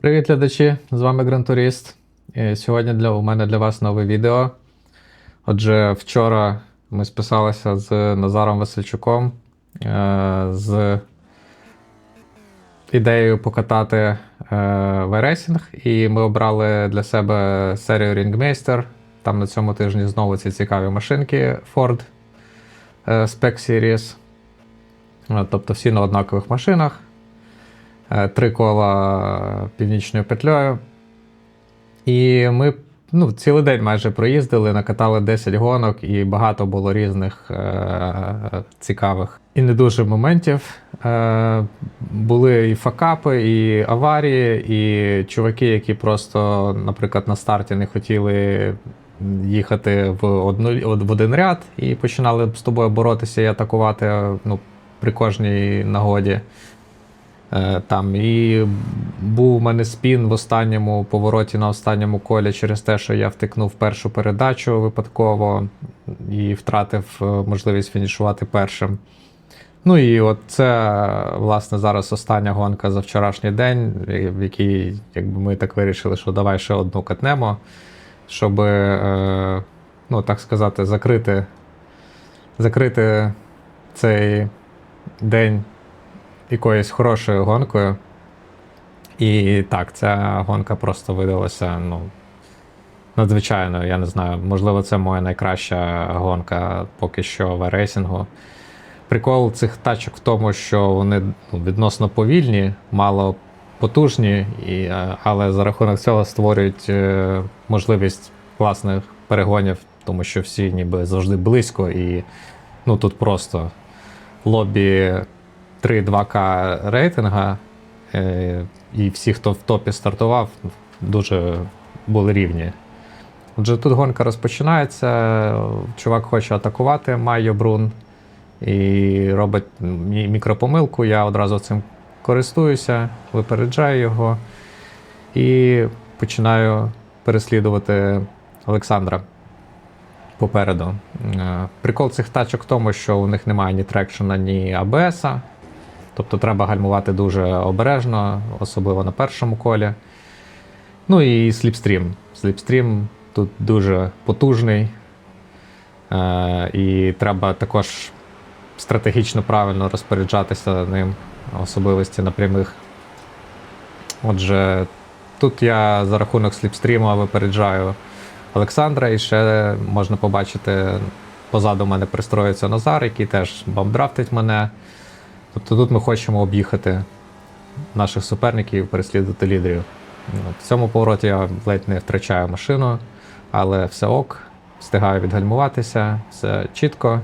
Привіт, глядачі! З вами Грантуріст. Сьогодні для, у мене для вас нове відео. Отже, вчора ми списалися з Назаром Васильчуком е, з ідеєю покатати е, вайрейсінг, і ми обрали для себе серію Ringmaster. Там на цьому тижні знову ці цікаві машинки Ford е, Spec Series. Е, Тобто всі на однакових машинах. Е, три кола північною петлею. І ми ну, цілий день майже проїздили, накатали 10 гонок, і багато було різних е- цікавих і не дуже моментів. Е- були і факапи, і аварії, і чуваки, які просто, наприклад, на старті не хотіли їхати в, одну, в один ряд і починали з тобою боротися і атакувати ну, при кожній нагоді. Е, Там і був у мене спін в останньому повороті на останньому колі через те, що я втикнув першу передачу випадково і втратив е, можливість фінішувати першим. Ну і от це, власне, зараз остання гонка за вчорашній день, в якій якби ми так вирішили, що давай ще одну катнемо, щоб, е, ну так сказати, закрити, закрити цей день якоюсь хорошою гонкою. І так, ця гонка просто видалася ну, надзвичайною. Я не знаю, можливо, це моя найкраща гонка поки що в рейсингу. Прикол цих тачок в тому, що вони ну, відносно повільні, мало потужні, і, е, але за рахунок цього створюють е, можливість класних перегонів, тому що всі ніби завжди близько, і ну, тут просто лобі 3-2К рейтинга, е, і всі, хто в топі стартував, дуже були рівні. Отже, тут гонка розпочинається. Чувак хоче атакувати Майо Брун і робить мікропомилку. Я одразу цим користуюся, випереджаю його і починаю переслідувати Олександра попереду. Е, Прикол цих тачок в тому, що у них немає ні трекшена, ні АБС. Тобто треба гальмувати дуже обережно, особливо на першому колі. Ну і сліпстрім. Сліпстрім тут дуже потужний. Е, і треба також стратегічно правильно розпоряджатися ним, особливості на прямих. Отже, тут я за рахунок сліпстріма випереджаю Олександра, і ще можна побачити, позаду мене пристроїться Назар, який теж бамдрафтить мене. Тобто тут ми хочемо об'їхати наших суперників, переслідувати лідерів. Ну, В цьому повороті я ледь не втрачаю машину, але все ок, встигаю відгальмуватися, все чітко.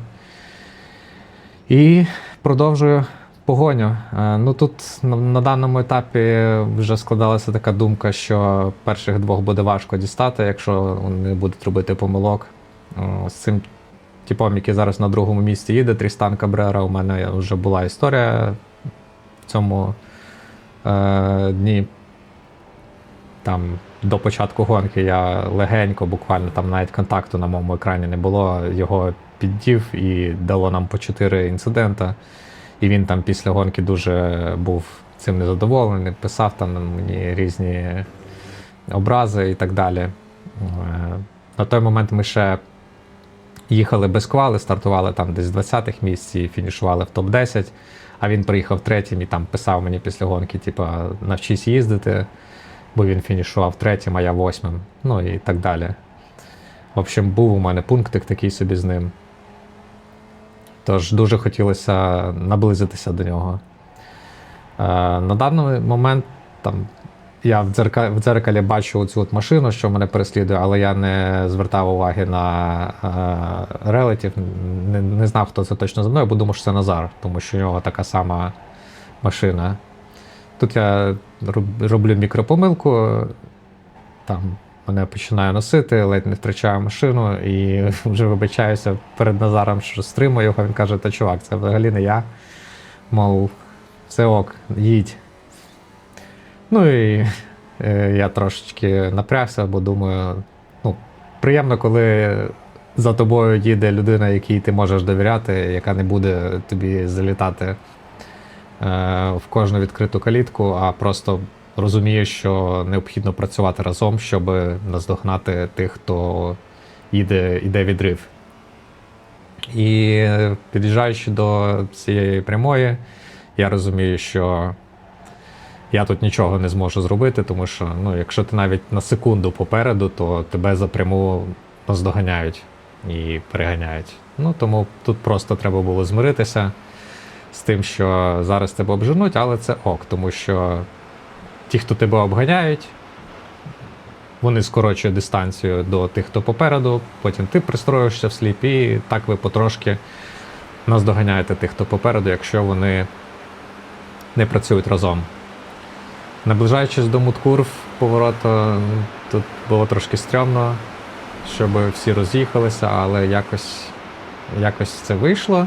І продовжую погоню. Е, Ну тут на, даному етапі вже складалася така думка, що перших двох буде важко дістати, якщо вони будуть робити помилок. З цим типом, який зараз на другому місці їде, Трістан Кабрера, у мене вже була історія в цьому е, дні. Там до початку гонки я легенько, буквально там навіть контакту на моєму екрані не було. Його піддів і дало нам по 4 інцидента. І він там після гонки дуже був цим незадоволений, писав там мені різні образи і так далі. Е, На той момент ми ще їхали без квали, стартували там десь з 20-х місць і фінішували в топ-10. А він приїхав третім і там писав мені після гонки, типу, навчись їздити, бо він фінішував третім, а я восьмим. Ну і так далі. В общем, був у мене пунктик такий собі з ним. Тож дуже хотілося наблизитися до нього. Е, на даний момент там, я в, дзерка, в дзеркалі бачу цю от машину, що мене переслідує, але я не звертав уваги на е, релетів, не, не знав, хто це точно за мною, бо думав, що це Назар, тому що у нього така сама машина. Тут я роблю мікропомилку, там мене починаю носити, ледь не втрачаю машину і вже вибачаюся перед Назаром, що стримую його. Він каже: та чувак, це взагалі не я. Мов, все ок, їдь. Ну і е, я трошечки напрягся, бо думаю, ну, приємно, коли за тобою їде людина, якій ти можеш довіряти, яка не буде тобі залітати е, в кожну відкриту калітку, а просто розумієш, що необхідно працювати разом, щоб наздогнати тих, хто їде, йде відрив. І е, під'їжджаючи до цієї прямої, я розумію, що я тут нічого не зможу зробити, тому що ну, якщо ти навіть на секунду попереду, то тебе за пряму наздоганяють і переганяють. Ну тому тут просто треба було змиритися з тим, що зараз тебе обженуть, але це ок, тому що ті, хто тебе обганяють, вони скорочують дистанцію до тих, хто попереду, потім ти пристроїшся в сліп, і так ви потрошки наздоганяєте тих, хто попереду, якщо вони не працюють разом. Наближаючись до муткурв повороту, тут було трошки стрьомно, щоб всі роз'їхалися, але якось, якось це вийшло.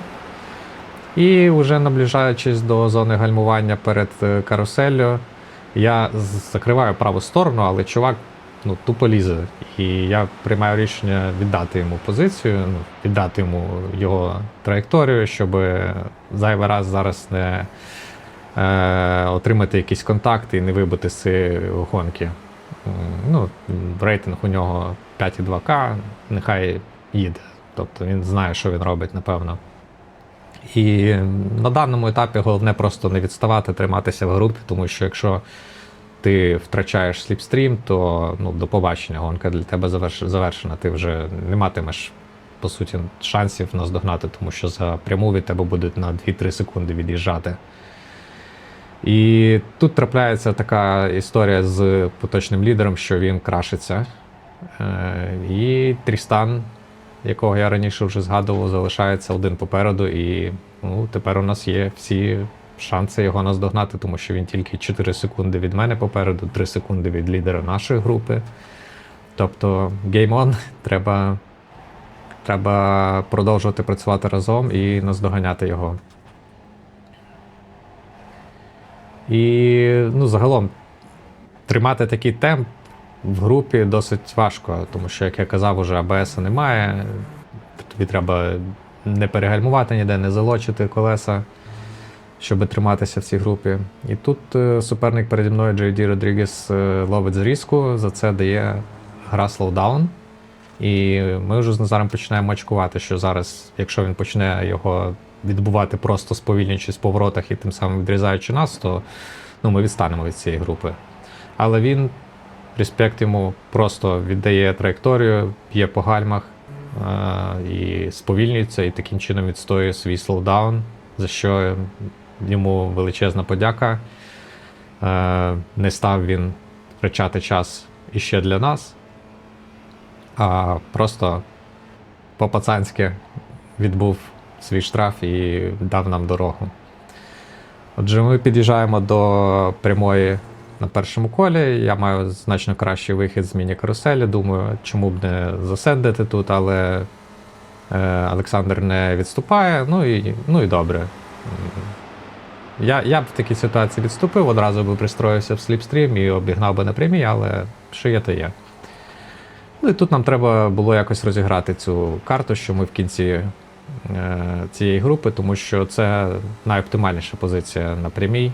І вже наближаючись до зони гальмування перед е, каруселлю, я закриваю праву сторону, але чувак ну, тупо лізе. І я приймаю рішення віддати йому позицію, ну, віддати йому його траєкторію, щоб зайвий раз зараз не е, отримати якісь контакти і не вибити з гонки. Ну, рейтинг у нього 5,2К, нехай їде. Тобто він знає, що він робить, напевно. І на даному етапі головне просто не відставати, триматися в групі, тому що якщо ти втрачаєш сліпстрім, то ну, до побачення гонка для тебе завершена. Ти вже не матимеш, по суті, шансів наздогнати, тому що за пряму від тебе будуть на 2-3 секунди від'їжджати. І тут трапляється така історія з поточним лідером, що він крашиться. Е, І Трістан, якого я раніше вже згадував, залишається один попереду, і ну, тепер у нас є всі шанси його наздогнати, тому що він тільки 4 секунди від мене попереду, 3 секунди від лідера нашої групи. Тобто, on, треба, треба продовжувати працювати разом і наздоганяти його. І ну, загалом тримати такий темп в групі досить важко, тому що, як я казав, уже АБС немає. Тобі треба не перегальмувати ніде, не залочити колеса, щоб триматися в цій групі. І тут е, суперник переді мною JD Родрігес е, ловить зрізку, за це дає гра слоудаун. І ми вже з Назаром починаємо очкувати, що зараз, якщо він почне його відбувати просто сповільнюючись в поворотах і тим самим відрізаючи нас, то ну, ми відстанемо від цієї групи. Але він, респект йому, просто віддає траєкторію, б'є по гальмах е- і сповільнюється, і таким чином відстоює свій слоудаун, за що йому величезна подяка. Е- не став він втрачати час іще для нас, а просто по-пацанськи відбув свій штраф і дав нам дорогу. Отже, ми під'їжджаємо до прямої на першому колі. Я маю значно кращий вихід з міні-каруселі. Думаю, чому б не засендити тут, але е, Олександр не відступає. Ну і, ну і добре. Я, я б в такій ситуації відступив, одразу би пристроївся в сліпстрім і обігнав би на прямій, але що є, то є. Ну і тут нам треба було якось розіграти цю карту, що ми в кінці цієї групи, тому що це найоптимальніша позиція на прямій.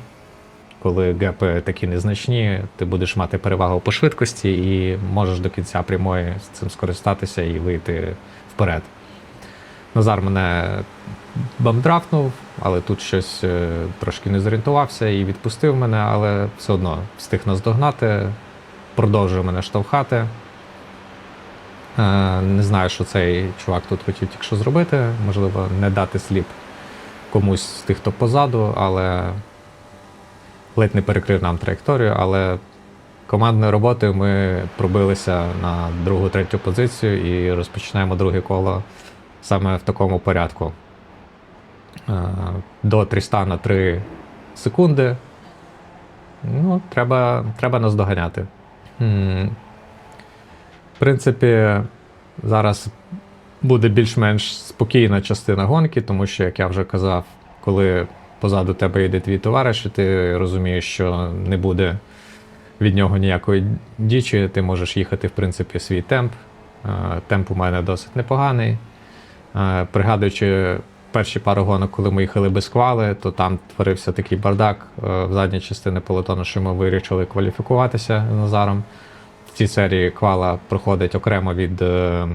Коли гепи такі незначні, ти будеш мати перевагу по швидкості і можеш до кінця прямої з цим скористатися і вийти вперед. Назар мене бамдрафнув, але тут щось е, трошки не зорієнтувався і відпустив мене, але все одно встиг наздогнати, продовжує мене штовхати. Е, Не знаю, що цей чувак тут хотів тільки що зробити. Можливо, не дати сліп комусь з тих, хто позаду, але ледь не перекрив нам траєкторію. Але командною роботою ми пробилися на другу, третю позицію і розпочинаємо друге коло саме в такому порядку. Е, До Трістана 3 секунди. Ну, треба, треба нас. В принципі, зараз буде більш-менш спокійна частина гонки, тому що, як я вже казав, коли позаду тебе йде твій товариш, і ти розумієш, що не буде від нього ніякої дічі, ти можеш їхати, в принципі, свій темп. Е, Темп у мене досить непоганий. Е, Пригадуючи перші пару гонок, коли ми їхали без квали, то там творився такий бардак е, в задній частині пелотону, що ми вирішили кваліфікуватися з Назаром. Цій серії квала проходить окремо від е,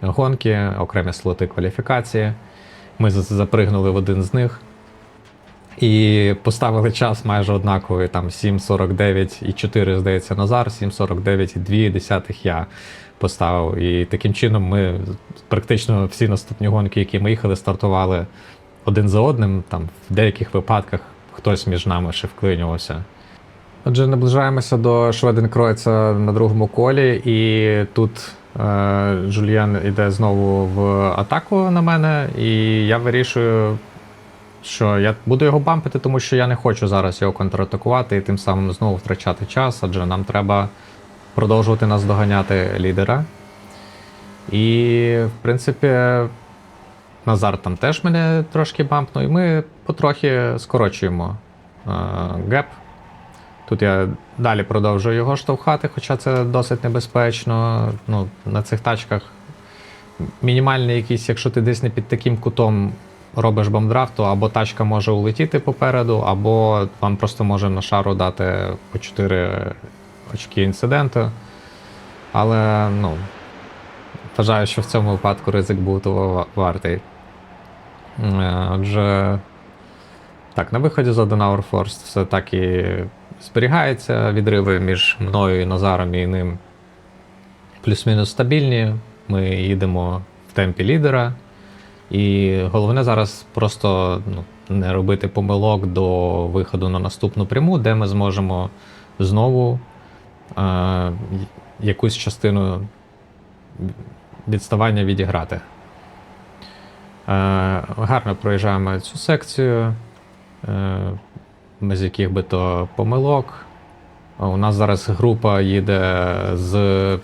гонки, окремі слоти кваліфікації. Ми запригнули в один з них. І поставили час майже однаковий, там 7.49 і 4, здається, Назар, 7.49 і 2 десятих я поставив. І таким чином ми практично всі наступні гонки, які ми їхали, стартували один за одним. Там в деяких випадках хтось між нами ще вклинювався. Отже, наближаємося до Шведенкройца на другому колі, і тут е, Жульєн іде знову в атаку на мене, і я вирішую, що я буду його бампити, тому що я не хочу зараз його контратакувати і тим самим знову втрачати час, адже нам треба продовжувати наздоганяти лідера. І, в принципі, Назар там теж мене трошки бампнув, і ми потрохи скорочуємо е, геп. Тут я далі продовжую його штовхати, хоча це досить небезпечно. Ну, на цих тачках мінімальний якийсь, якщо ти десь не під таким кутом робиш бомдрафт, то або тачка може улетіти попереду, або вам просто може на шару дати по 4 очки інциденту. Але ну, вважаю, що в цьому випадку ризик був того вартий. Е, Отже, так, на виході з Hour Force все так і зберігається. Відриви між мною і Назаром і ним плюс-мінус стабільні. Ми їдемо в темпі лідера. І головне зараз просто ну, не робити помилок до виходу на наступну пряму, де ми зможемо знову е, якусь частину відставання відіграти. Е, гарно проїжджаємо цю секцію, е, без яких би то помилок. У нас зараз група їде з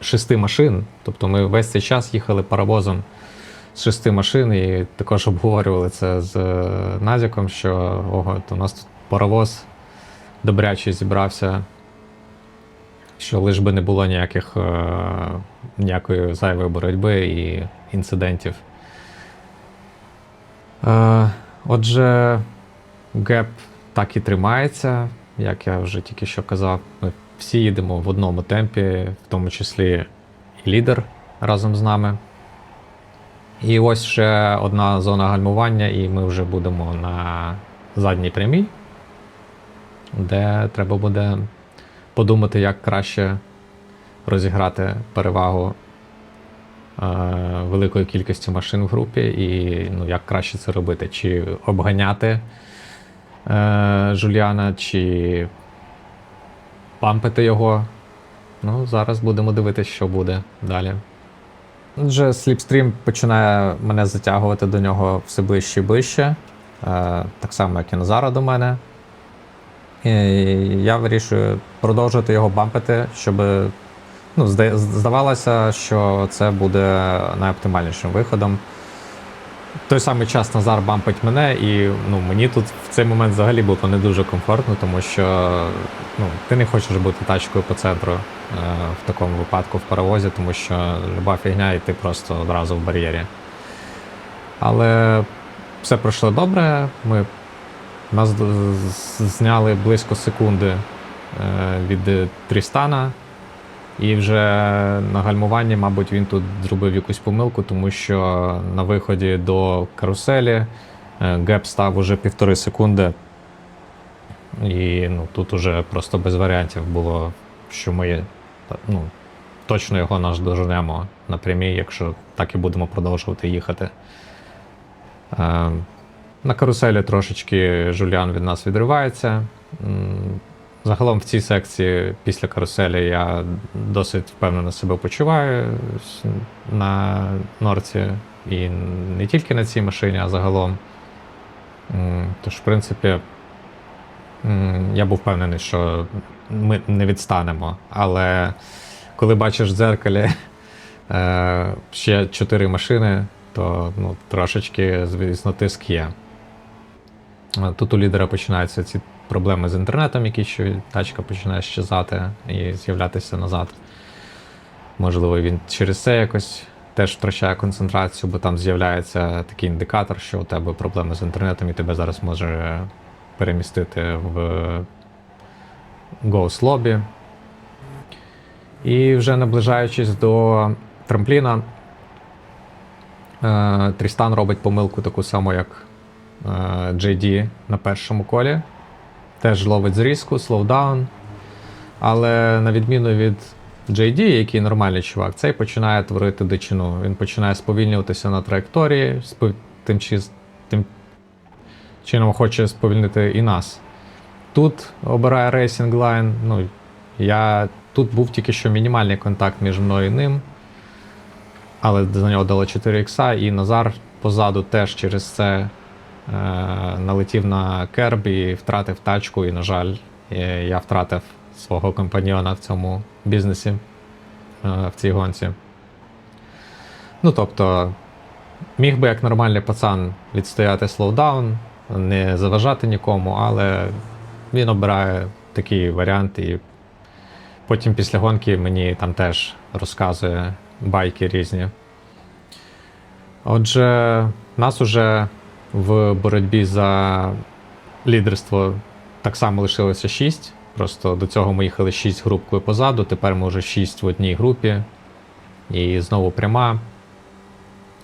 шести машин, тобто ми весь цей час їхали паровозом з шести машин і також обговорювали це з е, Назіком, що ого, то у нас тут паровоз добрячий зібрався, що лиш би не було ніяких, е, ніякої зайвої боротьби і інцидентів. Е, отже, геп так і тримається, як я вже тільки що казав. Ми всі їдемо в одному темпі, в тому числі і лідер разом з нами. І ось ще одна зона гальмування, і ми вже будемо на задній прямій, де треба буде подумати, як краще розіграти перевагу е, великої кількості машин в групі, і ну, як краще це робити. Чи обганяти е, Жуліана, чи пампити його. Ну, зараз будемо дивитися, що буде далі. Отже, сліпстрім починає мене затягувати до нього все ближче і ближче, е, так само, як і Назара до мене. І я вирішую продовжувати його бампити, щоб ну, здавалося, що це буде найоптимальнішим виходом. Той самий час Назар бампить мене, і ну, мені тут в цей момент взагалі було не дуже комфортно, тому що ну, ти не хочеш бути тачкою по центру е, в такому випадку в паровозі, тому що люба фігня, і ти просто одразу в бар'єрі. Але все пройшло добре. Ми нас зняли близько секунди е, від Трістана. І вже на гальмуванні, мабуть, він тут зробив якусь помилку, тому що на виході до каруселі е, геп став уже півтори секунди. І ну, тут уже просто без варіантів було, що ми ну, точно його наш доженемо на прямій, якщо так і будемо продовжувати їхати. Е, на каруселі трошечки Жуліан від нас відривається. Загалом в цій секції після каруселі я досить впевнено себе почуваю на норці. І не тільки на цій машині, а загалом. Тож, в принципі, я був впевнений, що ми не відстанемо. Але коли бачиш в дзеркалі е, ще чотири машини, то ну, трошечки, звісно, тиск є. Е, Тут у лідера починаються ці проблеми з інтернетом, які що тачка починає щезати і з'являтися назад. Можливо, він через це якось теж втрачає концентрацію, бо там з'являється такий індикатор, що у тебе проблеми з інтернетом, і тебе зараз може перемістити в Ghost Lobby. І вже наближаючись до трампліна, е, Трістан робить помилку таку саму, як е, JD на першому колі. Теж ловить зрізку, слоудаун. Але на відміну від JD, який нормальний чувак, цей починає творити дичину. Він починає сповільнюватися на траєкторії, тим, тим чином хоче сповільнити і нас. Тут обирає Racing Line. Ну, я, тут був тільки що мінімальний контакт між мною і ним. Але за нього дало 4 ікса, і Назар позаду теж через це налетів на керб і втратив тачку. І, на жаль, е, я втратив свого компаньйона в цьому бізнесі, е, в цій гонці. Ну, тобто, міг би як нормальний пацан відстояти слоудаун, не заважати нікому, але він обирає такий варіант, і потім після гонки мені там теж розказує байки різні. Отже, нас уже в боротьбі за лідерство так само лишилося 6. Просто до цього ми їхали 6 групкою позаду, тепер ми вже 6 в одній групі. І знову пряма.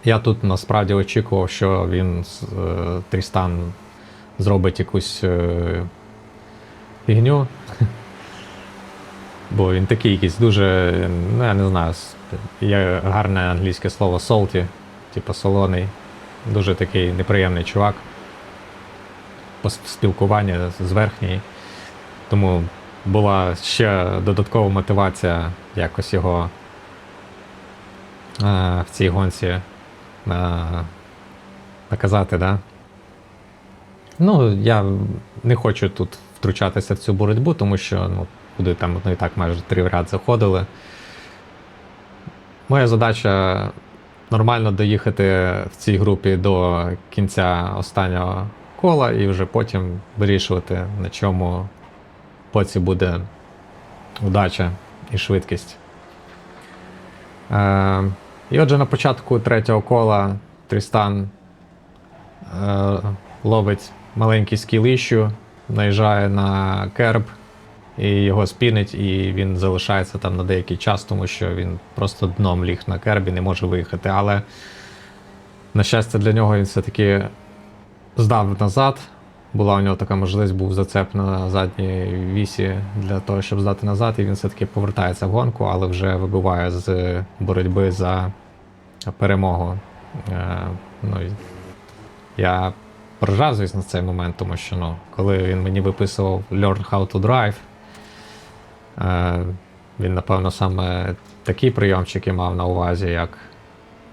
Я тут насправді очікував, що він е, Трістан зробить якусь е, фігню. Бо він такий якийсь дуже, ну я не знаю, є гарне англійське слово salty, типу солоний. Дуже такий неприємний чувак. По с- спілкуванню зверхній. Тому була ще додаткова мотивація якось його е, в цій гонці е, наказати, да? Ну, я не хочу тут втручатися в цю боротьбу, тому що ну, куди там ну, і так майже три в ряд заходили. Моя задача нормально доїхати в цій групі до кінця останнього кола і вже потім вирішувати, на чому поці буде удача і швидкість. Е, і отже, на початку третього кола Трістан е, ловить маленький скіл-іщу, наїжджає на керб і його спінить, і він залишається там на деякий час, тому що він просто дном ліг на кербі, не може виїхати. Але, на щастя, для нього він все-таки здав назад. Була у нього така можливість, був зацеп на задній вісі для того, щоб здати назад, і він все-таки повертається в гонку, але вже вибиває з боротьби за перемогу. Е, ну, я поржав, звісно, цей момент, тому що ну, коли він мені виписував Learn how to drive, він, напевно, саме такі прийомчики мав на увазі, як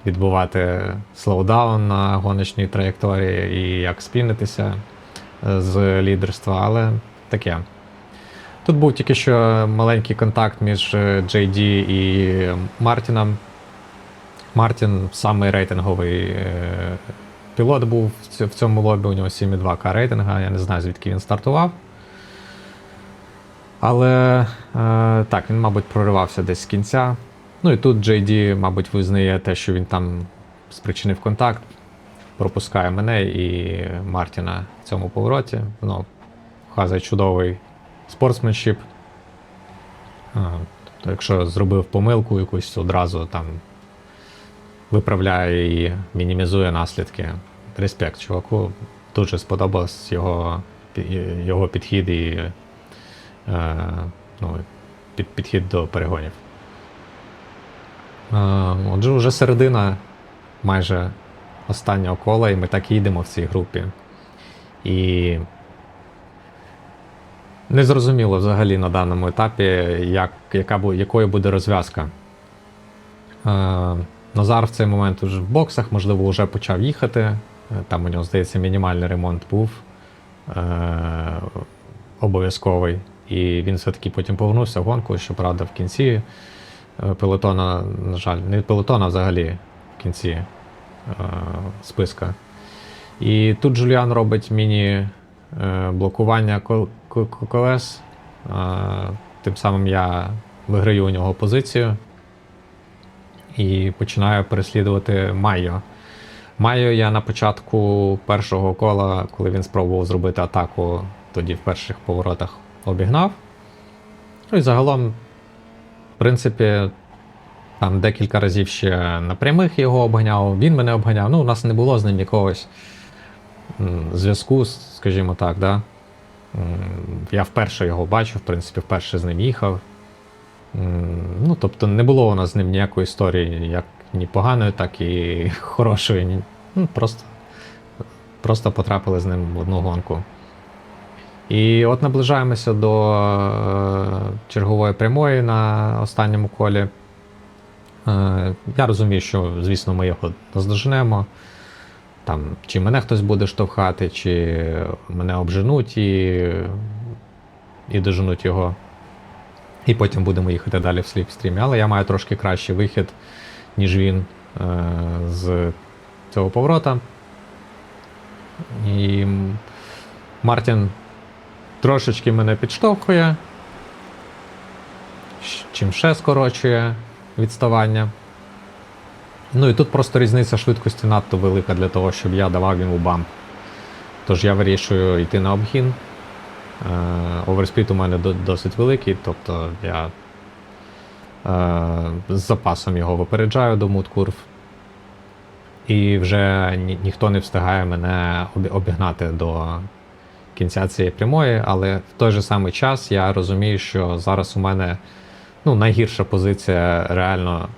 відбувати слоудаун на гоночній траєкторії і як спінитися е, з лідерства, але таке. Тут був тільки що маленький контакт між е, JD і Мартіном. Мартін самий рейтинговий е, пілот був в цьому лобі, у нього 7,2К рейтинга, я не знаю, звідки він стартував. Але е, так, він, мабуть, проривався десь з кінця. Ну і тут JD, мабуть, визнає те, що він там спричинив контакт, пропускає мене і Мартіна в цьому повороті. Ну, вказує чудовий спортсменшіп. Тобто, якщо зробив помилку якусь одразу там виправляє і мінімізує наслідки. Респект чуваку. Дуже сподобався його, його підхід і е, ну, під, підхід до перегонів. Е, отже, вже середина майже останнього кола, і ми так їдемо в цій групі. І незрозуміло взагалі на даному етапі, як, яка, якою буде розв'язка. Е, Назар в цей момент уже в боксах, можливо, вже почав їхати. Е, Там у нього, здається, мінімальний ремонт був е, обов'язковий. І він все-таки потім повернувся в гонку, щоправда, в кінці е, пелотона, на жаль, не пелотона взагалі в кінці е, списка. І тут Джуліан робить міні-блокування колес. Е, Тим самим я виграю у нього позицію. і починаю переслідувати Майо. Майо я на початку першого кола, коли він спробував зробити атаку, тоді в перших поворотах обігнав. Ну і загалом, в принципі, там декілька разів ще на прямих його обганяв, він мене обганяв. Ну, у нас не було з ним якогось зв'язку, скажімо так, да? Я вперше його бачив, в принципі, вперше з ним їхав. Ну, тобто не було у нас з ним ніякої історії, як ні поганої, так і хорошої. Ну, просто, просто потрапили з ним в одну гонку. І от наближаємося до е, чергової прямої на останньому колі. Е, я розумію, що, звісно, ми його наздоженемо. Там, чи мене хтось буде штовхати, чи мене обженуть і, і доженуть його. І потім будемо їхати далі в сліпстрімі. Але я маю трошки кращий вихід, ніж він е, з цього поворота. І Мартін трошечки мене підштовхує, чим ще скорочує відставання. Ну і тут просто різниця швидкості надто велика для того, щоб я давав йому бамп. Тож я вирішую йти на обгін. Е, Оверспід у мене досить великий, тобто я е, з запасом його випереджаю до мудкурв. І вже ні, ніхто не встигає мене обігнати до кінця цієї прямої, але в той же самий час я розумію, що зараз у мене ну, найгірша позиція реально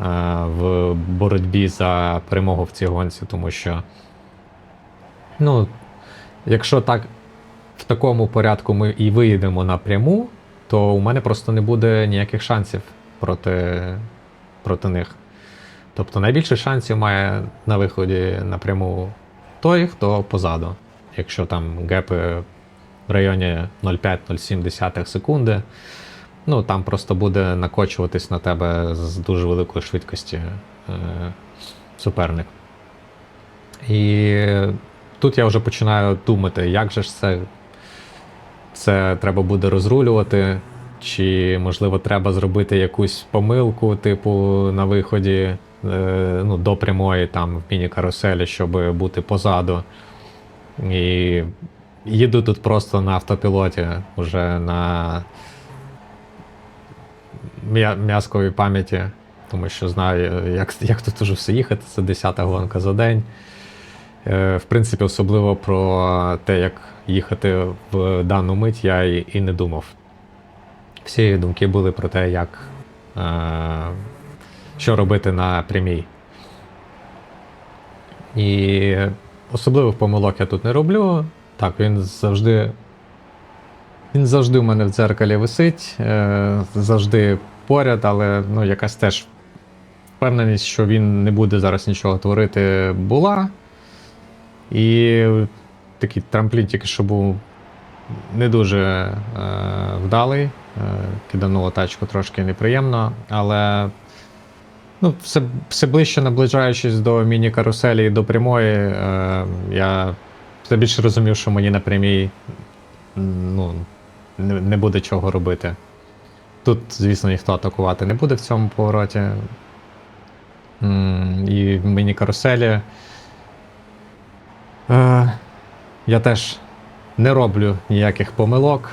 е, в боротьбі за перемогу в цій гонці, тому що, ну, якщо так в такому порядку ми і виїдемо напряму, то у мене просто не буде ніяких шансів проти, проти них. Тобто найбільше шансів має на виході напряму той, хто позаду. Якщо там гепи в районі 0,5-0,7 секунди, ну там просто буде накочуватись на тебе з дуже великої швидкості е, суперник. І тут я вже починаю думати, як же ж це, це треба буде розрулювати, чи можливо треба зробити якусь помилку, типу на виході е, ну, до прямої там в міні-каруселі, щоб бути позаду. І їду тут просто на автопілоті, вже на м'язковій пам'яті, тому що знаю, як, як тут уже все їхати. Це 10-та гонка за день. Е, В принципі, особливо про те, як їхати в дану мить, я і, і не думав. Всі думки були про те, як е, що робити на прямій. І особливих помилок я тут не роблю. Так, він завжди. Він завжди у мене в дзеркалі висить, е, завжди поряд, але ну, якась теж впевненість, що він не буде зараз нічого творити, була. І такий трамплін тільки що був не дуже е, вдалий. Е, кидануло тачку трошки неприємно, але ну, все, все ближче наближаючись до міні-каруселі і до прямої, е, я все більше розумів, що мені на прямій ну, не, не буде чого робити. Тут, звісно, ніхто атакувати не буде в цьому повороті. М, І в міні-каруселі. Е, я теж не роблю ніяких помилок.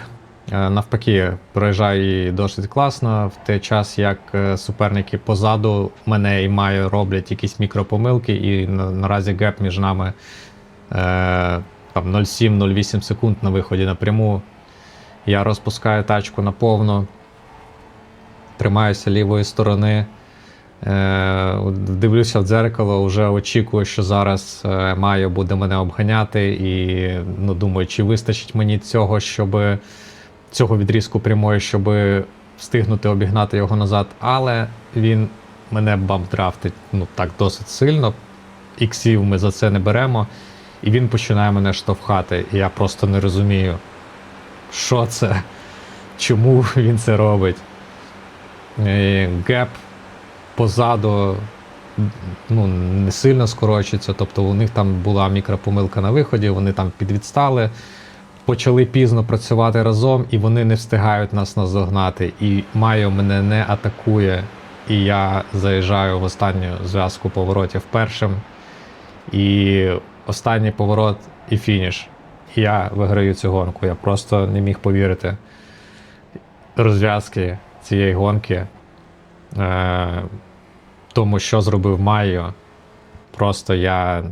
Е, Навпаки, проїжджаю її досить класно. В той час, як е, суперники позаду мене і маю роблять якісь мікропомилки, і наразі геп між нами е, там 0,7-0,8 секунд на виході напряму. Я розпускаю тачку наповну, тримаюся лівої сторони. Е, Дивлюся в дзеркало, вже очікую, що зараз е, Майо буде мене обганяти, і ну, думаю, чи вистачить мені цього, щоб цього відрізку прямої, щоб встигнути обігнати його назад. Але він мене бампдрафтить ну, так досить сильно. Іксів ми за це не беремо, і він починає мене штовхати. І я просто не розумію, що це, чому він це робить. І Геп позаду ну, не сильно скорочується, тобто у них там була мікропомилка на виході, вони там підвідстали, почали пізно працювати разом, і вони не встигають нас наздогнати. І Майо мене не атакує. і я заїжджаю в останню зв'язку поворотів першим. І останній поворот і фініш. Я виграю цю гонку. Я просто не міг повірити розв'язки цієї гонки. Е, тому що зробив Майо. Просто я,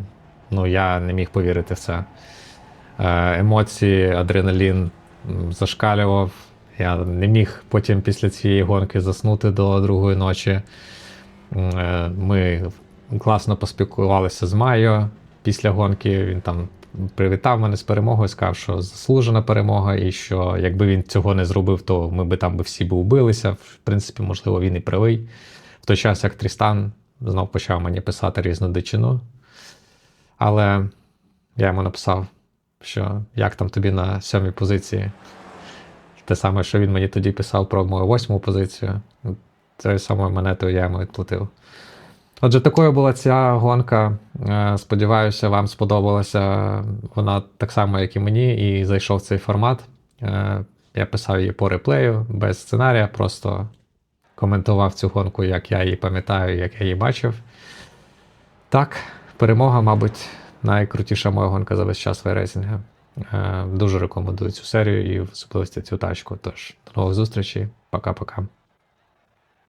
ну, я не міг повірити в це. Е, емоції, адреналін зашкалював. Я не міг потім після цієї гонки заснути до другої ночі. Е, Ми класно поспілкувалися з Майо після гонки. Він там привітав мене з перемогою, сказав, що заслужена перемога, і що якби він цього не зробив, то ми би там всі би убилися. В принципі, можливо, він і правий. В той час, як Трістан знов почав мені писати різну дичину. Але я йому написав, що як там тобі на сьомій позиції. Те саме, що він мені тоді писав про мою восьму позицію. Цією самою монетою я йому відплатив. Отже, такою була ця гонка. Е, Сподіваюся, вам сподобалася вона так само, як і мені, і зайшов цей формат. Е, Я писав її по реплею, без сценарія, просто коментував цю гонку, як я її пам'ятаю, як я її бачив. Так, перемога, мабуть, найкрутіша моя гонка за весь час вейрейсінга. Е, Дуже рекомендую цю серію і в особливості цю тачку. Тож, до нових зустрічей. Пока-пока.